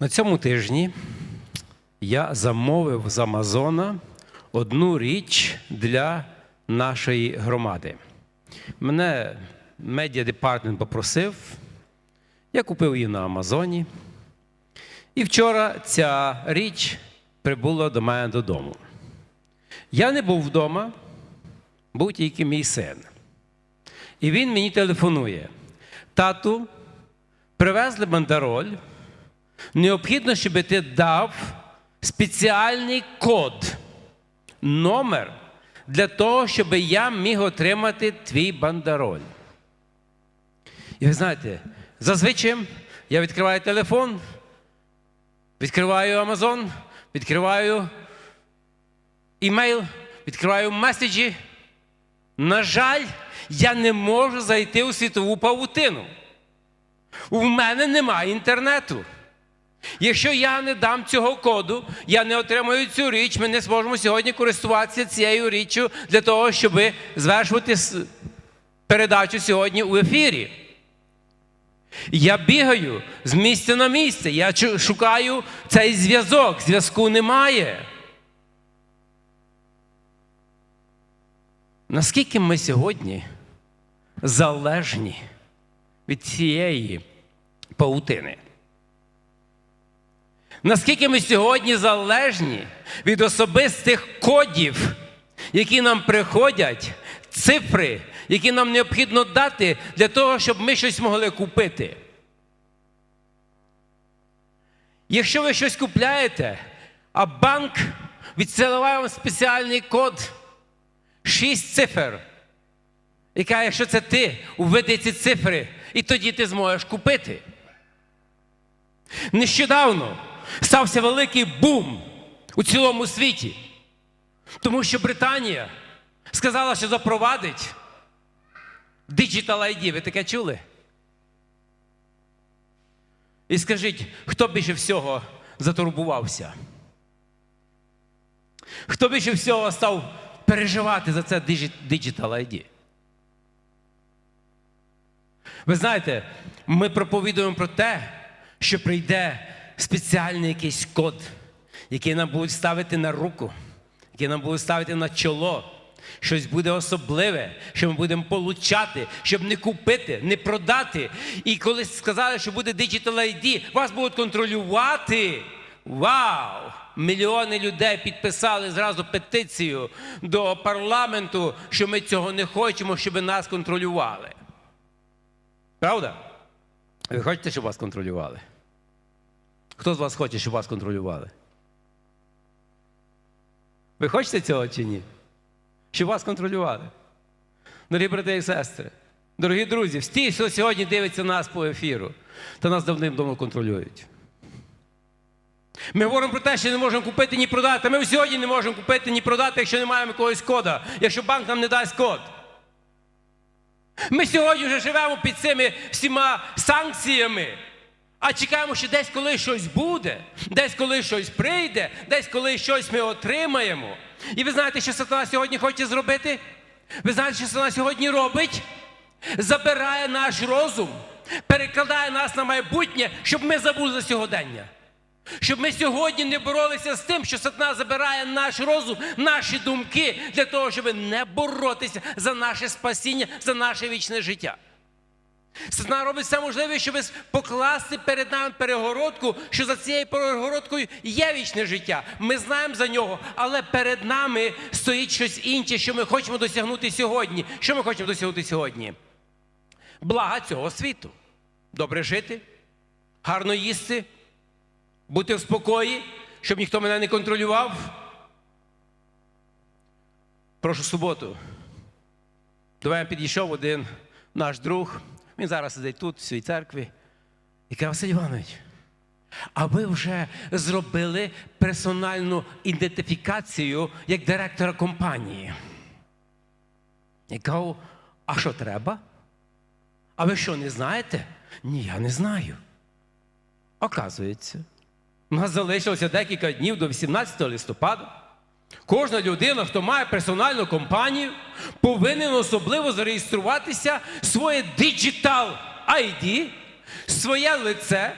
На цьому тижні я замовив з Амазона одну річ для нашої громади. Мене медіа департмент попросив, я купив її на Амазоні. І вчора ця річ прибула до мене додому. Я не був вдома, був тільки мій син. І він мені телефонує: тату, привезли бандероль. Необхідно, щоб ти дав спеціальний код, номер для того, щоб я міг отримати твій бандероль. І ви знаєте, зазвичай я відкриваю телефон, відкриваю Amazon, відкриваю імейл, відкриваю меседжі. На жаль, я не можу зайти у світову павутину. У мене немає інтернету. Якщо я не дам цього коду, я не отримаю цю річ, ми не зможемо сьогодні користуватися цією річчю для того, щоб звершувати передачу сьогодні у ефірі. Я бігаю з місця на місце, я шукаю цей зв'язок, зв'язку немає. Наскільки ми сьогодні залежні від цієї паутини? Наскільки ми сьогодні залежні від особистих кодів, які нам приходять, цифри, які нам необхідно дати для того, щоб ми щось могли купити? Якщо ви щось купляєте, а банк відсилає вам спеціальний код, шість цифр, і каже, якщо це ти, уведи ці цифри, і тоді ти зможеш купити. Нещодавно стався великий бум у цілому світі, тому що Британія сказала, що запровадить Digital ID. Ви таке чули? І скажіть, хто більше всього затурбувався? Хто більше всього став переживати за це Digi- Digital ID? Ви знаєте, ми проповідуємо про те, що прийде спеціальний якийсь код, який нам будуть ставити на руку, який нам будуть ставити на чоло. Щось буде особливе, що ми будемо получати, щоб не купити, не продати. І коли сказали, що буде Digital ID, вас будуть контролювати. Вау! Мільйони людей підписали зразу петицію до парламенту, що ми цього не хочемо, щоб нас контролювали. Правда? Ви хочете, щоб вас контролювали? Хто з вас хоче, щоб вас контролювали? Ви хочете цього чи ні? Щоб вас контролювали? Дорогі брати і сестри, дорогі друзі, всі, хто сьогодні дивиться нас по ефіру, то нас давним-давно контролюють. Ми говоримо про те, що не можемо купити ні продати. Ми сьогодні не можемо купити ні продати, якщо не маємо якогось кода, якщо банк нам не дасть код. Ми сьогодні вже живемо під цими всіма санкціями, а чекаємо, що десь коли щось буде, десь коли щось прийде, десь коли щось ми отримаємо. І ви знаєте, що сатана сьогодні хоче зробити? Ви знаєте, що сатана сьогодні робить? Забирає наш розум, перекладає нас на майбутнє, щоб ми забули за сьогодення. Щоб ми сьогодні не боролися з тим, що сатана забирає наш розум, наші думки для того, щоб не боротися за наше спасіння, за наше вічне життя. Сатана робить все можливе, щоб покласти перед нами перегородку, що за цією перегородкою є вічне життя. Ми знаємо за нього, але перед нами стоїть щось інше, що ми хочемо досягнути сьогодні. Що ми хочемо досягнути сьогодні? Блага цього світу. Добре жити, гарно їсти, бути в спокої, щоб ніхто мене не контролював. Прошу суботу. До мене підійшов один наш друг. Він зараз сидить тут, в цій церкві. І каже, Василь Іванович, а ви вже зробили персональну ідентифікацію як директора компанії. Я кажу, а що треба? А ви що, не знаєте? Ні, я не знаю. Оказується, у нас залишилося декілька днів до 18 листопада. Кожна людина, хто має персональну компанію, повинен особливо зареєструватися своє Digital ID, своє лице,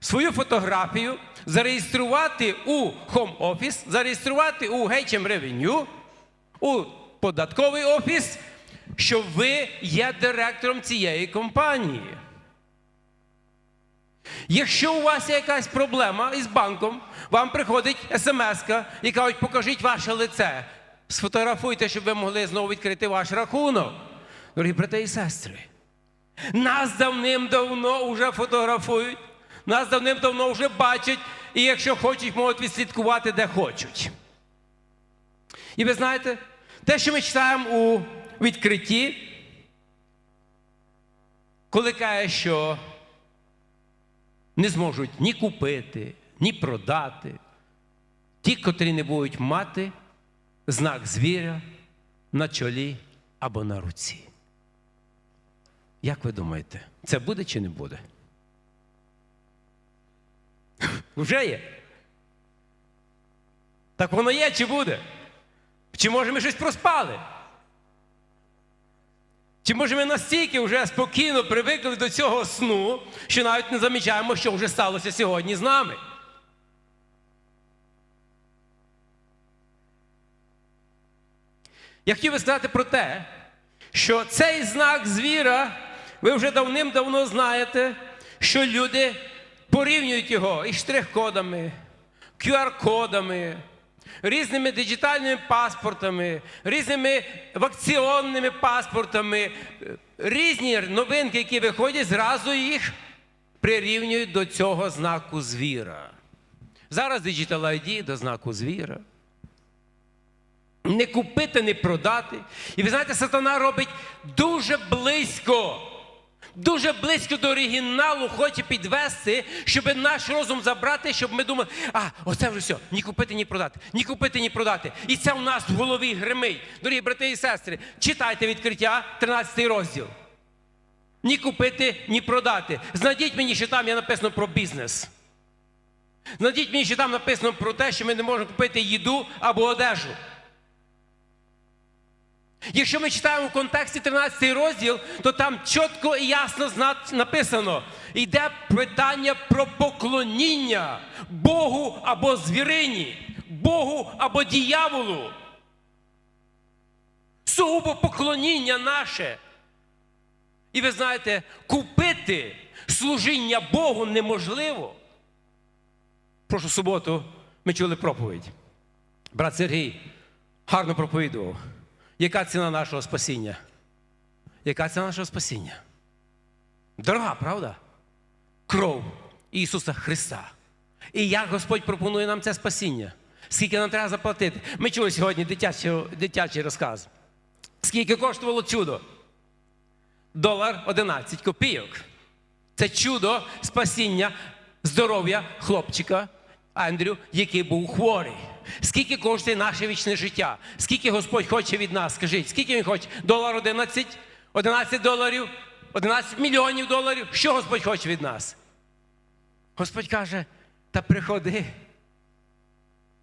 свою фотографію, зареєструвати у Home Office, зареєструвати у HM Revenue, у податковий офіс, що ви є директором цієї компанії. Якщо у вас є якась проблема із банком, вам приходить смс і кажуть, покажіть ваше лице, сфотографуйте, щоб ви могли знову відкрити ваш рахунок. Дорогі брати і сестри, нас давним-давно вже фотографують, нас давним-давно вже бачать, і якщо хочуть, можуть відслідкувати, де хочуть. І ви знаєте, те, що ми читаємо у відкритті, коли каже, що не зможуть ні купити, ні продати. Ті, котрі не будуть мати знак звіря на чолі або на руці. Як ви думаєте, це буде чи не буде? Вже є. Так воно є чи буде? Чи може ми щось проспали? Чи може ми настільки вже спокійно привикли до цього сну, що навіть не замічаємо, що вже сталося сьогодні з нами? Я хотів би сказати про те, що цей знак звіра, ви вже давним-давно знаєте, що люди порівнюють його із штрих-кодами, QR-кодами, різними диджитальними паспортами, різними вакціонними паспортами, різні новинки, які виходять, зразу їх прирівнюють до цього знаку звіра. Зараз Digital ID до знаку звіра. Не купити, не продати. І ви знаєте, сатана робить дуже близько, дуже близько до оригіналу хоче підвести, щоб наш розум забрати, щоб ми думали, а, оце вже все, ні купити, ні продати, ні купити, ні продати. І це у нас в голові гримить. Дорогі брати і сестри, читайте відкриття, 13 розділ. Ні купити, ні продати. Знайдіть мені, що там є написано про бізнес. Знайдіть мені, що там написано про те, що ми не можемо купити їду або одежу. Якщо ми читаємо в контексті 13 розділ, то там чітко і ясно написано: йде питання про поклоніння Богу або звірині, Богу або дияволу. Сугубо поклоніння наше. І ви знаєте, купити служіння Богу неможливо. Прошу суботу ми чули проповідь. Брат Сергій гарно проповідував. Яка ціна нашого спасіння? Яка ціна нашого спасіння? Дорога, правда? Кров Ісуса Христа. І як Господь пропонує нам це спасіння? Скільки нам треба заплатити? Ми чули сьогодні дитячий, дитячий розказ. Скільки коштувало чудо? Долар 11 копійок. Це чудо спасіння здоров'я хлопчика Андрю, який був хворий. Скільки коштує наше вічне життя? Скільки Господь хоче від нас? Скажіть, скільки він хоче? Долар 11? 11 доларів? 11 мільйонів доларів? Що Господь хоче від нас? Господь каже: та приходи,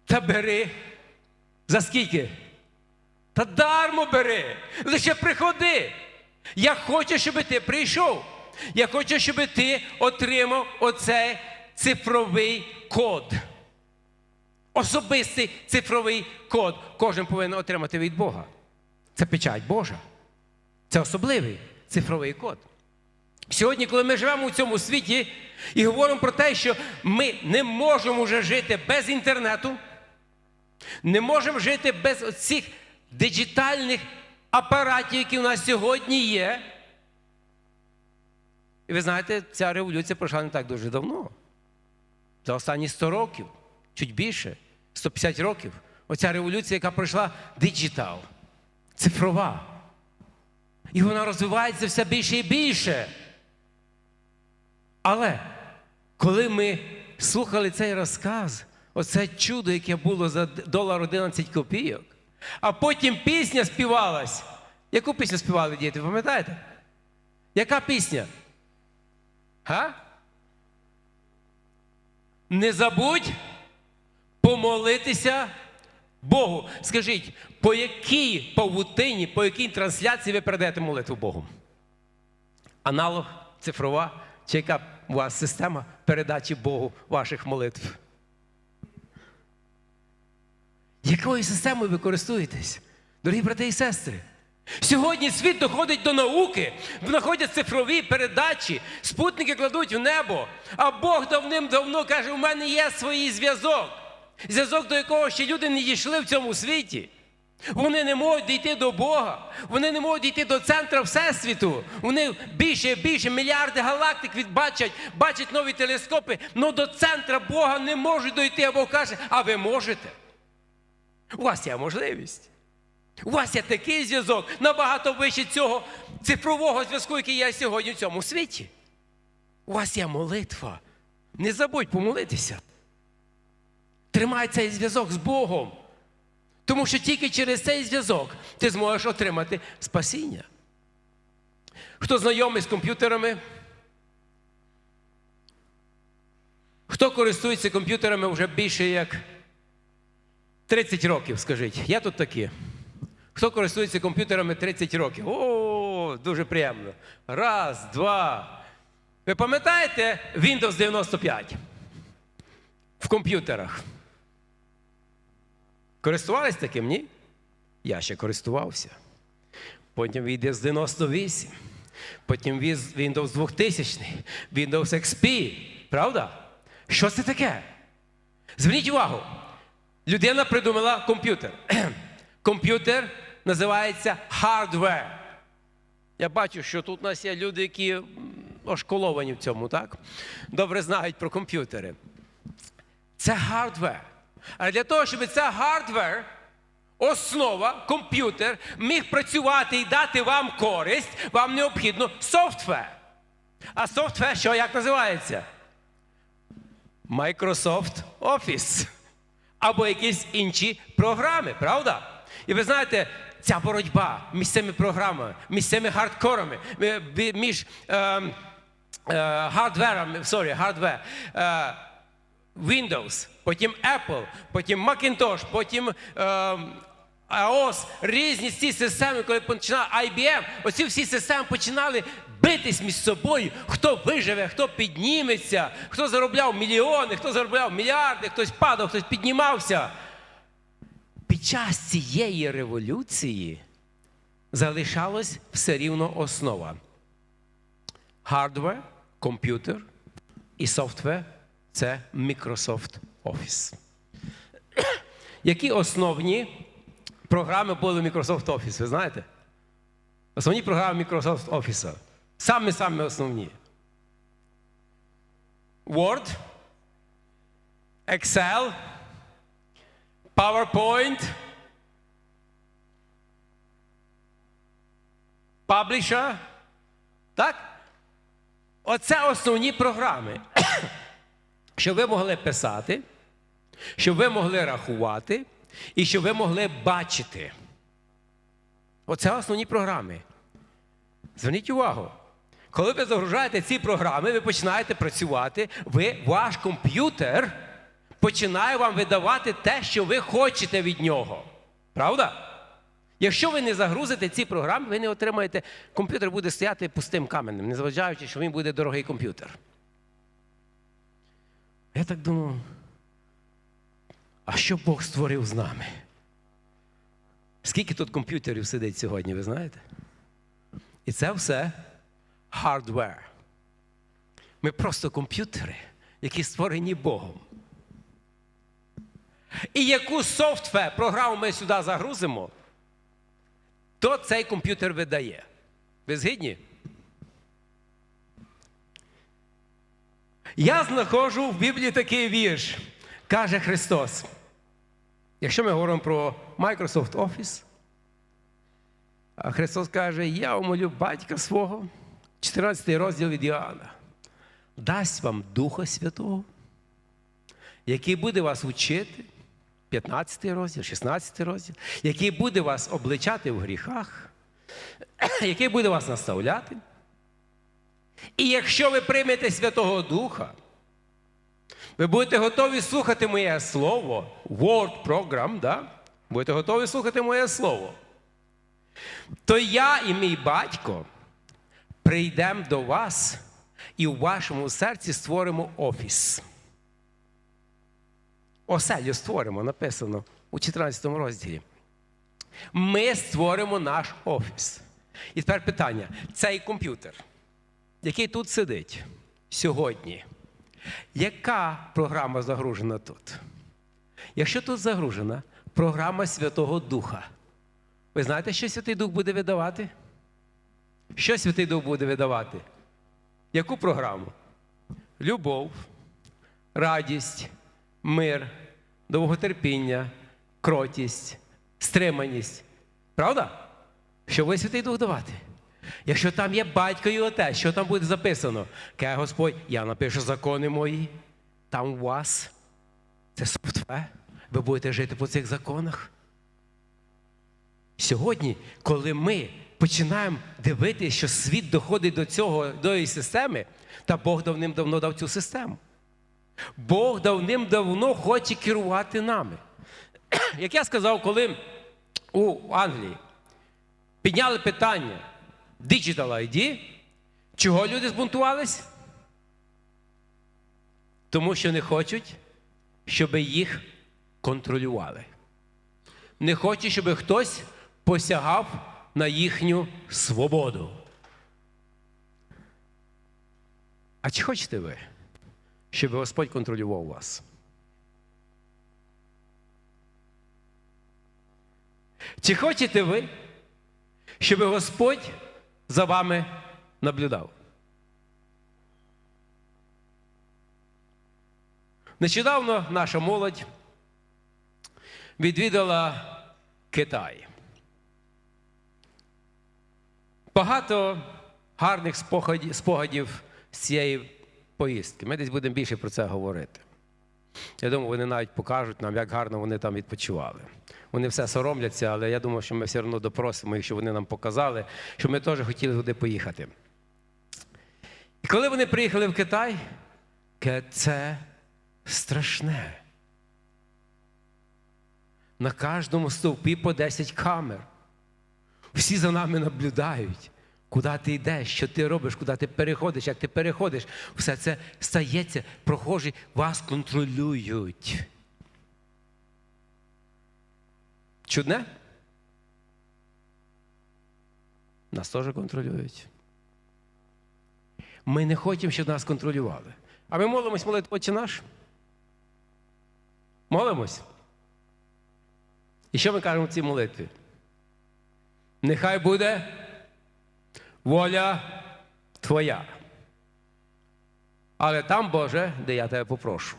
та бери. За скільки? Та дармо бери. Лише приходи. Я хочу, щоб ти прийшов. Я хочу, щоб ти отримав оцей цифровий код. Особистий цифровий код кожен повинен отримати від Бога. Це печать Божа. Це особливий цифровий код. Сьогодні, коли ми живемо у цьому світі і говоримо про те, що ми не можемо вже жити без інтернету, не можемо жити без цих диджитальних апаратів, які у нас сьогодні є. І ви знаєте, ця революція пройшла не так дуже давно. За останні 100 років, чуть більше, 150 років. Оця революція, яка пройшла диджитал, цифрова. І вона розвивається все більше і більше. Але коли ми слухали цей розказ, оце чудо, яке було за долар 11 копійок, а потім пісня співалась. Яку пісню співали діти, пам'ятаєте? Яка пісня? Га? Не забудь помолитися Богу. Скажіть, по якій павутині, по якій трансляції ви передаєте молитву Богу? Аналог, цифрова чи яка у вас система передачі Богу ваших молитв? Якою системою ви користуєтесь, дорогі брати і сестри? Сьогодні світ доходить до науки, знаходять цифрові передачі, спутники кладуть в небо, а Бог давним-давно каже: у мене є свій зв'язок. Зв'язок, до якого ще люди не дійшли в цьому світі. Вони не можуть дійти до Бога, вони не можуть дійти до центра Всесвіту. Вони більше і більше мільярди галактик відбачать, бачать нові телескопи, але до центра Бога не можуть дойти. А Бог каже, а ви можете. У вас є можливість. У вас є такий зв'язок набагато вище цього цифрового зв'язку, який є сьогодні в цьому світі. У вас є молитва. Не забудь помолитися. Тримай цей зв'язок з Богом. Тому що тільки через цей зв'язок ти зможеш отримати спасіння. Хто знайомий з комп'ютерами? Хто користується комп'ютерами вже більше як 30 років, скажіть. Я тут такі. Хто користується комп'ютерами 30 років? О, дуже приємно. Раз, два. Ви пам'ятаєте Windows 95 в комп'ютерах? Користувались таким, ні? Я ще користувався. Потім Windows 98, потім Windows 2000, Windows XP. Правда? Що це таке? Зверніть увагу. Людина придумала комп'ютер. комп'ютер називається hardware. Я бачу, що тут у нас є люди, які ошколовані в цьому, так? Добре знають про комп'ютери. Це hardware. А для того, щоб це hardware, основа, комп'ютер, міг працювати і дати вам користь, вам необхідно софтвер. А софтвер, що як називається? Microsoft Office. Або якісь інші програми, правда? І ви знаєте, ця боротьба між цими програмами, між цими хардкорами, е, між е, е, хардверами, sorry, хардвер, е, Windows, потім Apple, потім Macintosh, потім е, iOS, різні ці системи, коли починав IBM, оці всі системи починали битись між собою, хто виживе, хто підніметься, хто заробляв мільйони, хто заробляв мільярди, хтось падав, хтось піднімався. Під час цієї революції залишалась все рівно основа. Хардвер, комп'ютер і софтвер це Microsoft Office. Які основні програми були Microsoft Office, ви знаєте? Основні програми Microsoft Office. Самі-самі основні. Word, Excel, PowerPoint, Publisher. Так? Оце основні програми. Щоб ви могли писати, щоб ви могли рахувати і щоб ви могли бачити. Оце основні програми. Зверніть увагу. Коли ви загружаєте ці програми, ви починаєте працювати, ви, ваш комп'ютер починає вам видавати те, що ви хочете від нього. Правда? Якщо ви не загрузите ці програми, ви не отримаєте, комп'ютер буде стояти пустим каменем, незважаючи, що він буде дорогий комп'ютер. Я так думаю, а що Бог створив з нами? Скільки тут комп'ютерів сидить сьогодні, ви знаєте? І це все hardware. Ми просто комп'ютери, які створені Богом. І яку софтвер, програму ми сюди загрузимо, то цей комп'ютер видає. Ви згідні? Я знаходжу в Біблії такий вірш, каже Христос. Якщо ми говоримо про Microsoft Office, Христос каже, я умолю батька свого, 14 розділ від Іоанна, дасть вам Духа Святого, який буде вас учити, 15 розділ, 16 розділ, який буде вас обличати в гріхах, який буде вас наставляти. І якщо ви приймете Святого Духа, ви будете готові слухати моє слово, Word Program, да? будете готові слухати моє слово, то я і мій батько прийдемо до вас, і у вашому серці створимо офіс. Оселю створимо, написано у 14 розділі. Ми створимо наш офіс. І тепер питання: цей комп'ютер, який тут сидить сьогодні, яка програма загружена тут? Якщо тут загружена програма Святого Духа, ви знаєте, що Святий Дух буде видавати? Що Святий Дух буде видавати? Яку програму? Любов, радість, мир, довготерпіння, кротість, стриманість. Правда? Що ви Святий Дух давати? Якщо там є батько і отець, що там буде записано? Каже Господь, я напишу закони мої, там у вас це софтвер, ви будете жити по цих законах. Сьогодні, коли ми починаємо дивитися, що світ доходить до цього, до цієї системи, та Бог давним-давно дав цю систему. Бог давним-давно хоче керувати нами. Як я сказав, коли у Англії підняли питання Digital ID, чого люди збунтувались? Тому що не хочуть, щоб їх контролювали. Не хочуть, щоб хтось посягав на їхню свободу. А чи хочете ви, щоб Господь контролював вас? Чи хочете ви, щоб Господь за вами наблюдав? Нещодавно наша молодь відвідала Китай. Багато гарних спогадів з цієї поїздки. Ми десь будемо більше про це говорити. Я думаю, вони навіть покажуть нам, як гарно вони там відпочивали. Вони все соромляться, але я думаю, що ми все одно допросимо їх, щоб вони нам показали, що ми теж хотіли туди поїхати. І коли вони приїхали в Китай, це страшне. На кожному стовпі по 10 камер. Всі за нами наблюдають, куди ти йдеш, що ти робиш, куди ти переходиш, як ти переходиш. Все це стається, прохожі вас контролюють. Чудне? Нас теж контролюють. Ми не хочемо, щоб нас контролювали. А ми молимось молитву Отче наш? Молимось. І що ми кажемо в цій молитві? Нехай буде воля Твоя. Але там, Боже, де я тебе попрошу.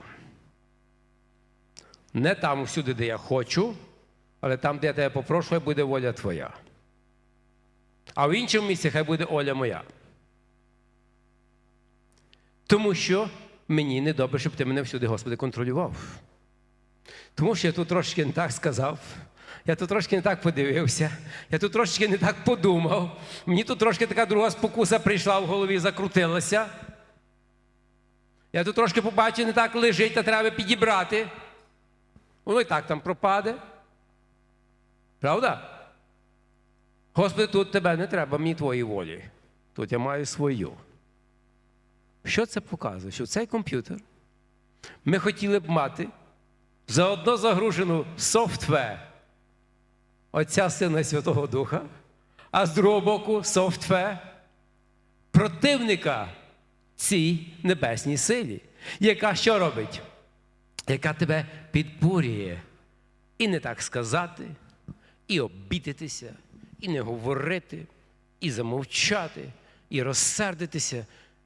Не там всюди, де я хочу, але там, де я тебе попрошу, хай буде воля Твоя. А в іншому місці хай буде воля моя. Тому що мені не добре, щоб ти мене всюди, Господи, контролював. Тому що я тут трошки не так сказав, я тут трошки не так подивився, я тут трошки не так подумав. Мені тут трошки така друга спокуса прийшла в голові, закрутилася. Я тут трошки побачив, не так лежить, а треба підібрати. Воно і так там пропаде. Правда? Господи, тут тебе не треба, мені твої волі. Тут я маю свою. Що це показує? Що цей комп'ютер ми хотіли б мати заодно загружену софтвер Отця Сина Святого Духа, а з другого боку софтвер противника цій небесній силі, яка що робить? Яка тебе підбурює. І не так сказати, і обідитися, і не говорити, і замовчати, і розсердитися,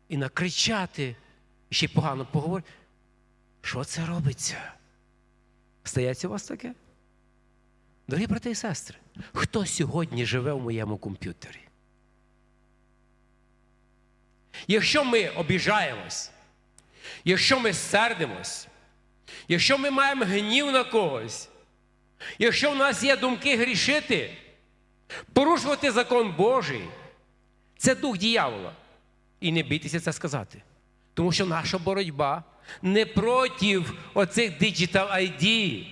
і накричати, і ще й погано поговорити. Що це робиться? Стається у вас таке? Дорогі брати і сестри, хто сьогодні живе в моєму комп'ютері? Якщо ми обіжаємось, якщо ми сердимось, якщо ми маємо гнів на когось, якщо в нас є думки грішити, порушувати закон Божий, це дух діявола. І не бійтеся це сказати. Тому що наша боротьба не проти оцих Digital ID,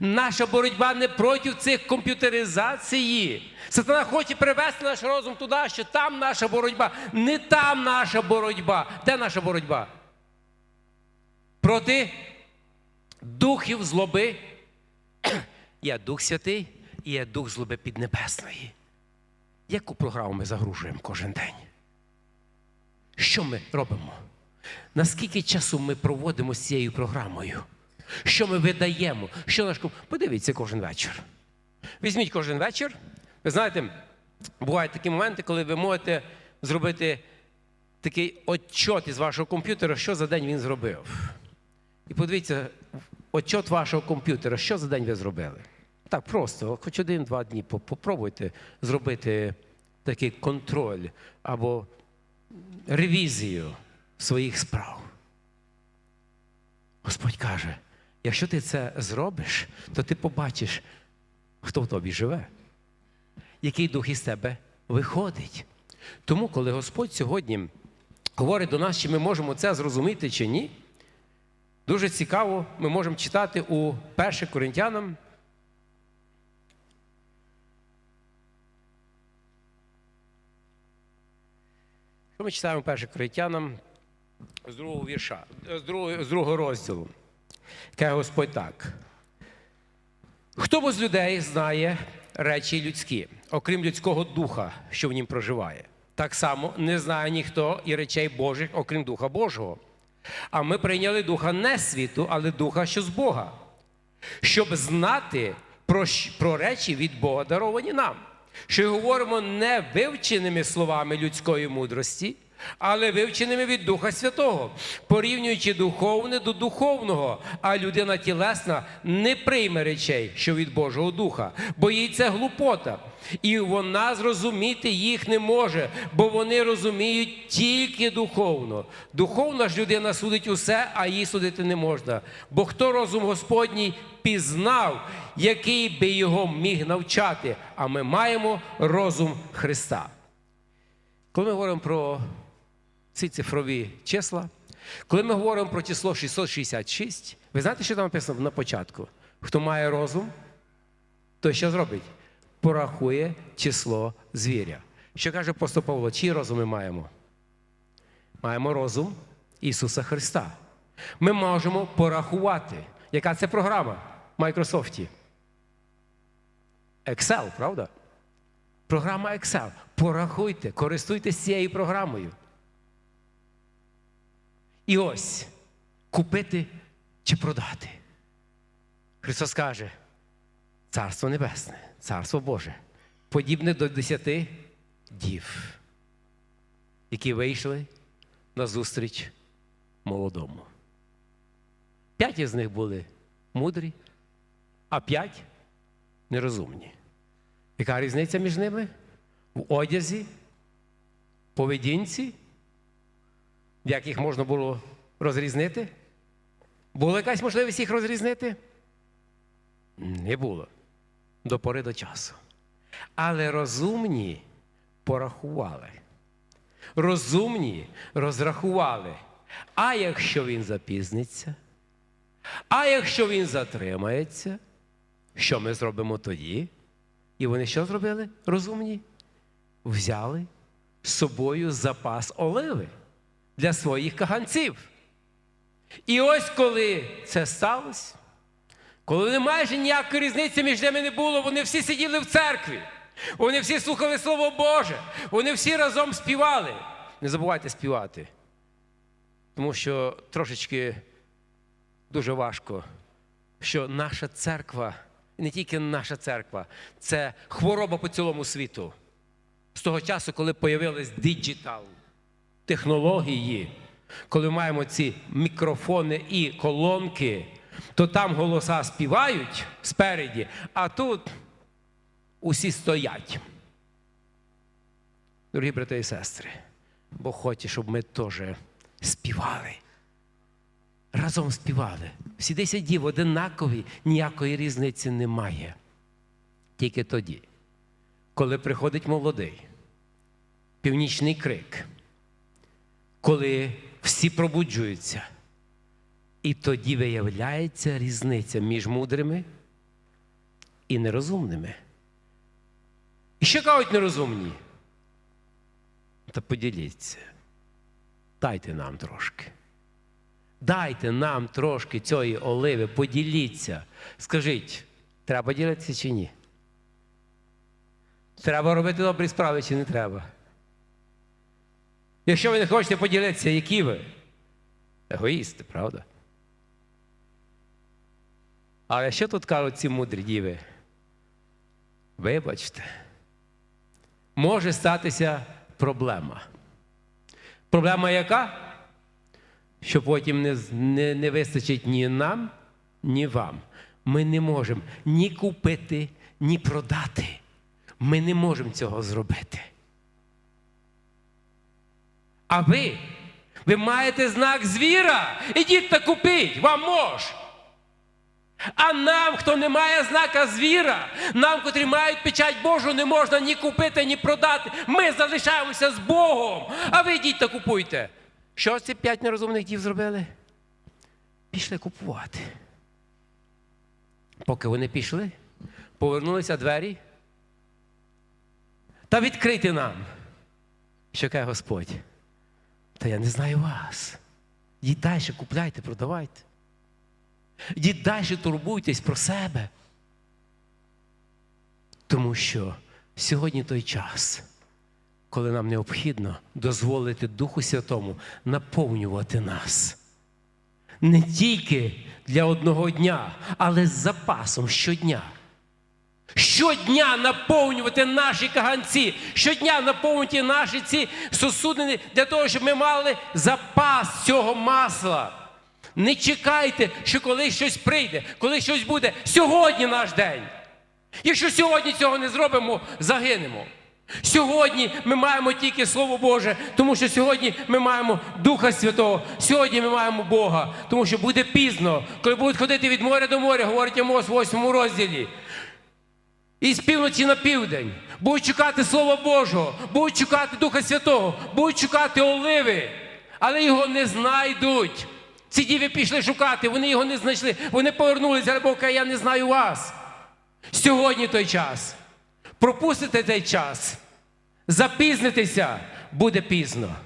Наша боротьба не проти цих комп'ютеризації. Сатана хоче привести наш розум туди, що там наша боротьба. Не там наша боротьба. Де наша боротьба? Проти духів злоби. Є Дух Святий і є Дух злоби піднебесної. Яку програму ми загружуємо кожен день? Що ми робимо? Наскільки часу ми проводимо з цією програмою? Що ми видаємо? Що наш Подивіться кожен вечір. Візьміть кожен вечір. Ви знаєте, бувають такі моменти, коли ви можете зробити такий отчот із вашого комп'ютера, що за день він зробив. І подивіться, отчот вашого комп'ютера, що за день ви зробили. Так, просто, хоч один-два дні по- попробуйте зробити такий контроль або ревізію своїх справ. Господь каже: якщо ти це зробиш, то ти побачиш, хто в тобі живе, який дух із тебе виходить. Тому, коли Господь сьогодні говорить до нас, чи ми можемо це зрозуміти чи ні, дуже цікаво, ми можемо читати у 1 Коринтянам. Що ми читаємо 1 Коринтянам з другого вірша, з другого, з другого розділу. Каже Господь так. Хто бо з людей знає речі людські, окрім людського духа, що в нім проживає? Так само не знає ніхто і речей Божих, окрім Духа Божого. А ми прийняли духа не світу, але духа, що з Бога, щоб знати про, про речі від Бога даровані нам. Що говоримо не вивченими словами людської мудрості, але вивченими від Духа Святого, порівнюючи духовне до духовного, а людина тілесна не прийме речей, що від Божого Духа, бо їй це глупота. І вона зрозуміти їх не може, бо вони розуміють тільки духовно. Духовна ж людина судить усе, а її судити не можна. Бо хто розум Господній пізнав, який би його міг навчати, а ми маємо розум Христа. Коли ми говоримо про ці цифрові числа, коли ми говоримо про число 666, ви знаєте, що там написано на початку? Хто має розум, то що зробить? Порахує число звіря. Що каже апостол Павло, чий розум ми маємо? Маємо розум Ісуса Христа. Ми можемо порахувати. Яка це програма в Microsoft? Excel, правда? Програма Excel. Порахуйте, користуйтесь цією програмою. І ось купити чи продати. Христос каже, Царство Небесне, Царство Боже, подібне до десяти дів, які вийшли на зустріч молодому. П'ять із них були мудрі, а п'ять нерозумні. Яка різниця між ними? В одязі, поведінці, в яких можна було розрізнити? Була якась можливість їх розрізнити? Не було. До пори до часу. Але розумні порахували. Розумні розрахували. А якщо він запізниться? А якщо він затримається, що ми зробимо тоді? І вони що зробили? Розумні? Взяли з собою запас оливи для своїх каганців. І ось коли це сталося, коли майже ніякої різниці між ними не було, вони всі сиділи в церкві, вони всі слухали Слово Боже, вони всі разом співали. Не забувайте співати, тому що трошечки дуже важко, що наша церква, і не тільки наша церква, це хвороба по цілому світу. З того часу, коли появились діджитал, технології, коли маємо ці мікрофони і колонки, то там голоса співають спереді, а тут усі стоять. Дорогі брати і сестри, Бог хоче, щоб ми теж співали. Разом співали. Всі десять дів одинакові, ніякої різниці немає. Тільки тоді, коли приходить молодий, північний крик, коли всі пробуджуються, і тоді виявляється різниця між мудрими і нерозумними. І що кажуть нерозумні? Та поділіться. Дайте нам трошки. Дайте нам трошки цієї оливи, поділіться. Скажіть, треба ділитися чи ні? Треба робити добрі справи чи не треба? Якщо ви не хочете поділитися, які ви? Егоїсти, правда? Але що тут кажуть ці мудрі діви? Вибачте, може статися проблема. Проблема яка? Що потім не, не, не вистачить ні нам, ні вам. Ми не можемо ні купити, ні продати. Ми не можемо цього зробити. А ви, ви маєте знак звіра. Ідіть та купіть, вам мож. А нам, хто не має знака звіра, нам, котрі мають печать Божу, не можна ні купити, ні продати. Ми залишаємося з Богом. А ви йдіть та купуйте. Що ці п'ять нерозумних дів зробили? Пішли купувати. Поки вони пішли, повернулися двері. Та відкрийте нам. Що каже Господь? Та я не знаю вас. Йдіть далі, купляйте, продавайте. Йдіть далі, турбуйтесь про себе. Тому що сьогодні той час, коли нам необхідно дозволити Духу Святому наповнювати нас. Не тільки для одного дня, але з запасом щодня. Щодня наповнювати наші каганці, щодня наповнювати наші ці сосудини для того, щоб ми мали запас цього масла. Не чекайте, що коли щось прийде, коли щось буде. Сьогодні наш день. Якщо сьогодні цього не зробимо, загинемо. Сьогодні ми маємо тільки Слово Боже, тому що сьогодні ми маємо Духа Святого, сьогодні ми маємо Бога, тому що буде пізно, коли будуть ходити від моря до моря, говорить Амос в 8 розділі. І з півночі на південь будуть чекати Слова Божого, будуть чекати Духа Святого, будуть чекати оливи, але його не знайдуть. Ці діви пішли шукати, вони його не знайшли. Вони повернулися, Бог каже, я не знаю вас. Сьогодні той час. Пропустите цей час, запізнитеся, буде пізно.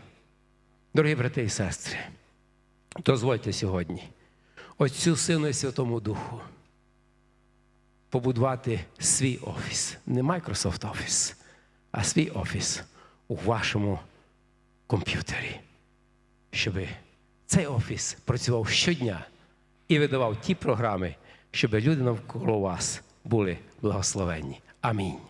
Дорогі брати і сестри, дозвольте сьогодні Отцю Сину і Святому Духу побудувати свій офіс. Не Microsoft Office, а свій офіс у вашому комп'ютері. Щоб цей офіс працював щодня і видавав ті програми, щоб люди навколо вас були благословенні. Амінь.